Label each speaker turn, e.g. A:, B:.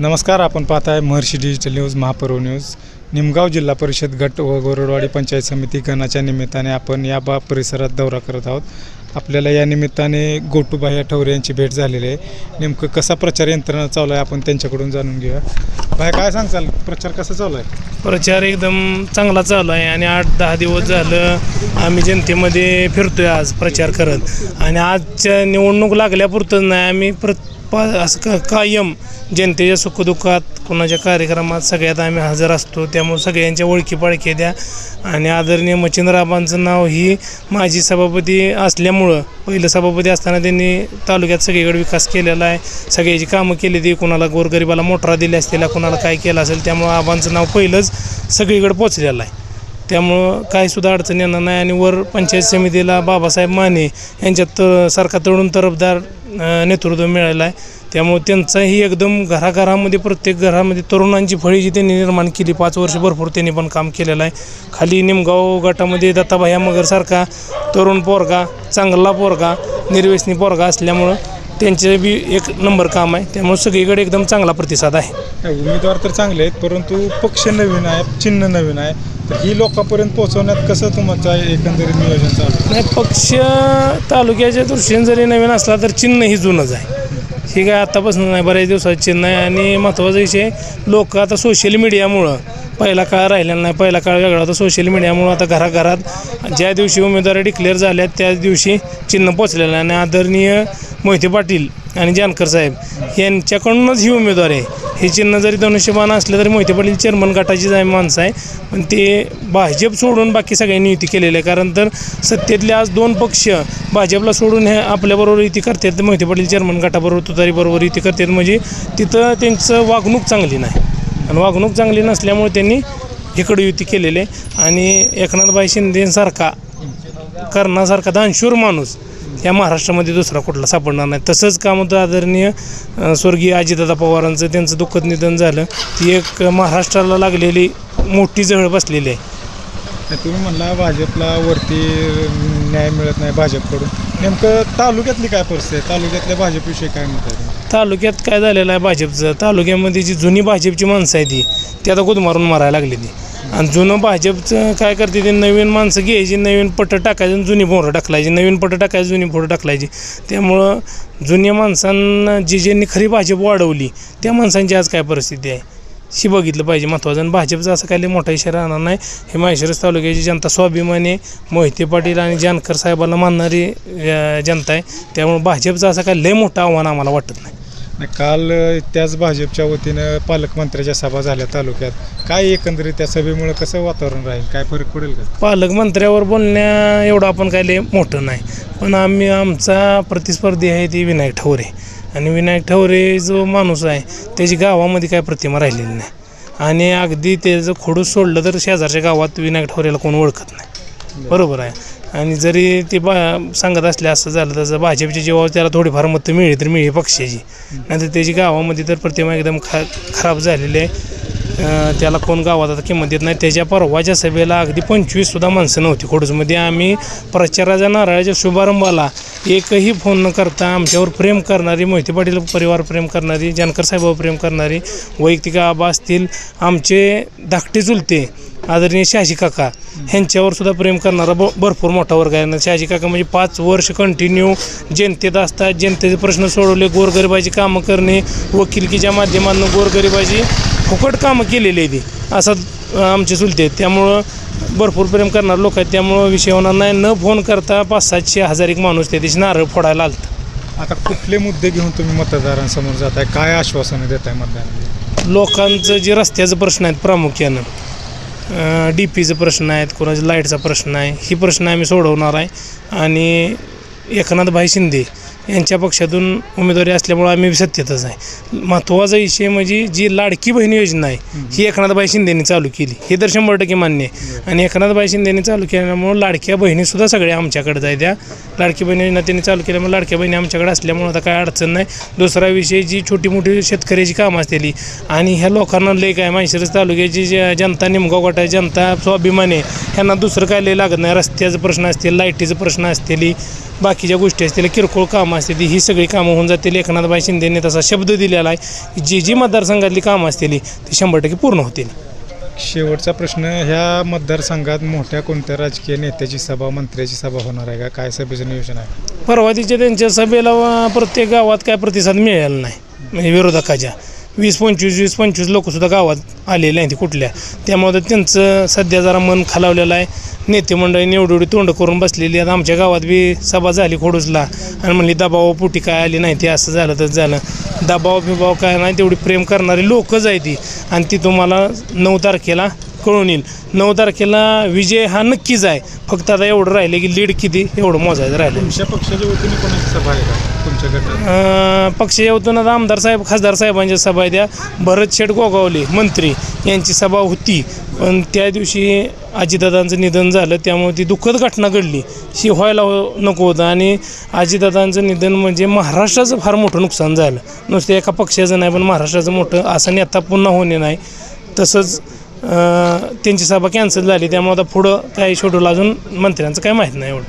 A: नमस्कार आपण पाहताय महर्षी डिजिटल न्यूज महापर्व न्यूज निमगाव जिल्हा परिषद गट व गोरडवाडी पंचायत समिती गणाच्या निमित्ताने आपण या बा परिसरात दौरा करत आहोत. आपल्याला या निमित्ताने गोटूबाई या यांची भेट झालेली आहे. नेमकं कसा प्रचार यंत्रणा चालू आहे आपण त्यांच्याकडून जाणून घेऊया. भाई काय सांगचाल प्रचार कसा चालू आहे?
B: प्रचार एकदम चांगला चालू आहे आणि आठ दहा दिवस झालं आम्ही जनतेमध्ये फिरतोय आज प्रचार करत. आणि आजच्या निवडणूक लागल्यापुरतं नाही आम्ही प्र पा असं का कायम जनतेच्या सुखदुःखात कुणाच्या कार्यक्रमात सगळ्यात आम्ही हजर असतो. त्यामुळे सगळ्यांच्या ओळखी पाळखी द्या. आणि आदरणीय मच्छिंद्रराबांचं नाव ही माजी सभापती असल्यामुळं पहिलं सभापती असताना त्यांनी तालुक्यात सगळीकडे विकास केलेला आहे. सगळ्याची कामं केली ती. कुणाला गोरगरिबाला मोटरा दिल्या असतील कुणाला काय केलं असेल त्यामुळं आबांचं नाव पहिलंच सगळीकडे पोचलेलं आहे. त्यामुळं काहीसुद्धा अडचण येणार नाही. आणि वर पंचायत समितीला बाबासाहेब माने यांच्यात अ, सारखा तळून तरफदार नेतृत्व मिळालं आहे. त्यामुळे त्यांचाही एकदम घराघरामध्ये प्रत्येक घरामध्ये तरुणांची फळी जी त्यांनी निर्माण केली पाच वर्ष भरपूर त्यांनी पण काम केलेलं आहे. खाली निमगाव गटामध्ये दत्ताभाया मगरसारखा तरुण पोरगा चांगला पोरगा निर्वेशनी पोरगा असल्यामुळं त्यांचे बी एक नंबर काम आहे. त्यामुळे सगळीकडे एकदम चांगला प्रतिसाद आहे.
A: उमेदवार तर चांगले आहेत परंतु पक्ष नवीन आहे चिन्ह नवीन आहे. तर ही लोकांपर्यंत पोहोचवण्यात कसं तुमचं एकंदरीत नियोजन चालू आहे?
B: नाही पक्ष तालुक्याच्या दृष्टीने जरी नवीन असला तर चिन्ह ही जुनंच आहे. ही काय आत्तापासून नाही बऱ्याच दिवसाचं चिन्ह आहे. आणि महत्त्वाचा विषय लोक आता सोशल मीडियामुळं पहिला काळ राहिलेला नाही. पहिला काळ वेगळा होता. सोशल मीडियामुळं आता घराघरात ज्या दिवशी उमेदवारी डिक्लेअर झाल्या त्याच दिवशी चिन्ह पोचलेलं आहे. आणि आदरणीय मोहिते पाटील आणि जानकर साहेब यांच्याकडूनच ही उमेदवार आहे. हे चिन्ह जरी धनुष्यबाण असलं तरी मोहिते पाटील चेअरमन गटाचीच आहे माणसं आहे. पण ते भाजप सोडून बाकी सगळ्यांनी युती केलेली आहे. कारण तर सत्तेतले आज दोन पक्ष भाजपला सोडून हे आपल्याबरोबर युती करतात. मोहिते पाटील चेअरमन गटाबरोबर तुतारीबरोबर युती करतात. म्हणजे तिथं त्यांचं वागणूक चांगली नाही. आणि वागणूक चांगली नसल्यामुळे त्यांनी इकडे युती केलेली आहे. आणि एकनाथबाई शिंदेसारखा करण्यासारखा दानशूर माणूस या महाराष्ट्रामध्ये दुसरा कुठला सापडणार नाही. तसंच काम होतं आदरणीय स्वर्गीय अजितदादा पवारांचं त्यांचं दुःखद निधन झालं. ती एक महाराष्ट्राला लागलेली मोठी जळ बसलेली आहे.
A: तुम्ही म्हणला भाजपला वरती न्याय मिळत नाही भाजपकडून. नेमकं तालुक्यातली काय परिस्थिती आहे? तालुक्यातल्या भाजपविषयी काय म्हणत आहे
B: तालुक्यात काय झालेलं आहे भाजपचं? तालुक्यामध्ये जी जुनी भाजपची माणसं आहे ती ती आता गुद मारून मारायला लागली ती. आणि जुनं भाजपचं काय करते ते? नवीन माणसं घ्यायची नवीन पट टाकायची आणि जुनी पोरं टाकलायची नवीन पट टाकायची जुनी पोरं टाकलायची त्यामुळं जुन्या माणसांना जी ज्यांनी खरी भाजप वाढवली त्या माणसांची आज काय परिस्थिती आहे? ही बघितलं पाहिजे महत्त्वाचं आणि भाजपचा असं काही मोठा इशारा राहणार नाही. हे माहेश्वरस तालुक्याची जनता स्वाभिमानी. मोहिते पाटील आणि जानकर साहेबांना मानणारी जनता आहे. त्यामुळे भाजपचं असं काही लय मोठं आव्हान आम्हाला वाटत नाही.
A: काल त्याच भाजपच्या वतीनं पालकमंत्र्याच्या सभा झाल्या तालुक्यात. काय एकंदरीत त्या सभेमुळे कसं वातावरण राहील? काय फरक पडेल का?
B: पालकमंत्र्यावर बोलण्या एवढं आपण काय मोठं नाही. पण आम्ही आमचा प्रतिस्पर्धी आहे ती विनायक ठवरे आणि विनायक ठवरे जो माणूस आहे त्याची गावामध्ये काय प्रतिमा राहिलेली नाही. आणि अगदी त्याचं खोडूस सोडलं तर शेजारच्या गावात विनायक ठवरेला कोण ओळखत नाही. बरोबर आहे. आणि जरी ते बा सांगत असले असं झालं तसं भाजपच्या जेव्हा त्याला थोडीफार मतं मिळली तर मिळली पक्षाची. नाहीतर त्याची गावामध्ये तर प्रतिमा एकदम खा खराब झालेली आहे. त्याला कोण गावात आता किंमत देत नाही. त्याच्या परवाच्या सभेला अगदी पंचवीससुद्धा माणसं नव्हती खोडूसमध्ये आम्ही प्रचाराच्या नारळाच्या शुभारंभाला एकही फोन न करता आमच्यावर प्रेम करणारी मोहिते पाटील परिवार प्रेम करणारी जानकर साहेबावर प्रेम करणारी वैयक्तिक आबा असतील आमचे धाकटे चुलते आदरणीय शहाजी काका ह्यांच्यावर सुद्धा प्रेम करणारा ब भरपूर मोठा वर्ग आहे. आणि शहाजी काका म्हणजे पाच वर्ष कंटिन्यू जनतेत असतात. जनतेचे प्रश्न सोडवले गोरगरिबाची कामं करणे वकिलकीच्या माध्यमातून गोरगरिबाची फुकट कामं केलेली आहे ती असं आमचे चुलते आहेत. त्यामुळं भरपूर प्रेम करणारे लोक आहेत. त्यामुळं विषय होणार नाही. न फोन करता पाच सातशे हजार एक माणूस त्या दिवशी नारळ फोडायला आलता.
A: आता कुठले मुद्दे घेऊन तुम्ही मतदारांसमोर जाताय? काय आश्वासनं देताय मतदारांना?
B: लोकांचं जे रस्त्याचं प्रश्न आहेत प्रामुख्यानं डी पीचं प्रश्न आहेत कोणाच्या लाईटचा प्रश्न आहे ही प्रश्न आम्ही सोडवणार आहे. आणि एकनाथभाई शिंदे यांच्या पक्षातून उमेदवारी असल्यामुळं आम्ही सत्तेतच आहे. महत्त्वाचा विषय म्हणजे जी लाडकी बहीण योजना आहे ही एकनाथबाई शिंदेने चालू केली. हे तर शंभर टक्के मान्य आहे. आणि एकनाथबाई शिंदेने चालू केल्यामुळं लाडक्या बहिणीसुद्धा सगळ्या आमच्याकडे आहे त्या लाडकी बहीण योजना त्यांनी चालू केल्यामुळे लाडक्या बहिणी आमच्याकडे असल्यामुळं आता काय अडचण नाही. दुसरा विषय जी छोटी मोठी शेतकऱ्याची कामं असलेली आणि ह्या लोकांना लय काय माहिशिरस तालुक्याची जी जनता निमगाव गट आहे जनता स्वाभिमान आहे. ह्यांना दुसरं काय लय लागत नाही. रस्त्याचं प्रश्न असतील लाईटीचं प्रश्न असतील बाकीच्या गोष्टी असतील किरकोळ कामं कामं असतील ही सगळी कामं होऊन जातील. एकनाथबाई शिंदेने तसा शब्द दिलेला आहे की जी जी मतदारसंघातली कामं असतील ती शंभर टक्के पूर्ण होतील.
A: शेवटचा प्रश्न ह्या मतदारसंघात मोठ्या कोणत्या राजकीय नेत्याची सभा मंत्र्याची सभा होणार आहे का? काय सभेचं नियोजन आहे?
B: परवातीच्या त्यांच्या सभेला प्रत्येक गावात काय प्रतिसाद मिळाला नाही. म्हणजे विरोधकाच्या. वीस पंचवीस वीस पंचवीस लोकसुद्धा गावात आलेले आहेत कुठल्या? त्यामुळे त्यांचं सध्या जरा मन खालावलेलं आहे. नेते मंडळी एवढी एवढी तोंड करून बसलेली आहेत. आमच्या गावात बी सभा झाली खोडूसला. आणि म्हणली दबाव पोटी काय आली नाही ते असं झालं तर झालं. दबाव बिबाव काय नाही तेवढी प्रेम करणारी लोकच आहे ती. आणि ती तुम्हाला नऊ तारखेला कळून येईल. नऊ तारखेला विजय हा नक्कीच आहे. फक्त आता एवढं राहिले की लीड किती एवढं मोजायचं राहिलं
A: तुमच्या पक्षाच्या वतीने कोणाची सभा आहे का? तुमच्या गटात?
B: अं, पक्ष येऊन आता आमदार साहेब खासदार साहेबांच्या सभा आहे त्या. भरत शेठ गोगावले मंत्री यांची सभा होती. पण त्या दिवशी अजितदादांचं निधन झालं त्यामुळे ती दुःखद घटना घडली. शी व्हायला हो- नको होतं. आणि अजितदादांचं निधन म्हणजे महाराष्ट्राचं फार मोठं नुकसान झालं. नुसतं एका पक्षाचं नाही पण महाराष्ट्राचं मोठं असं नेता पुन्हा होणे नाही. तसंच त्यांची सभा कॅन्सल झाली त्यामुळे आता पुढं काय शेड्यूल अजून मंत्र्यांचं काय माहीत नाही एवढं.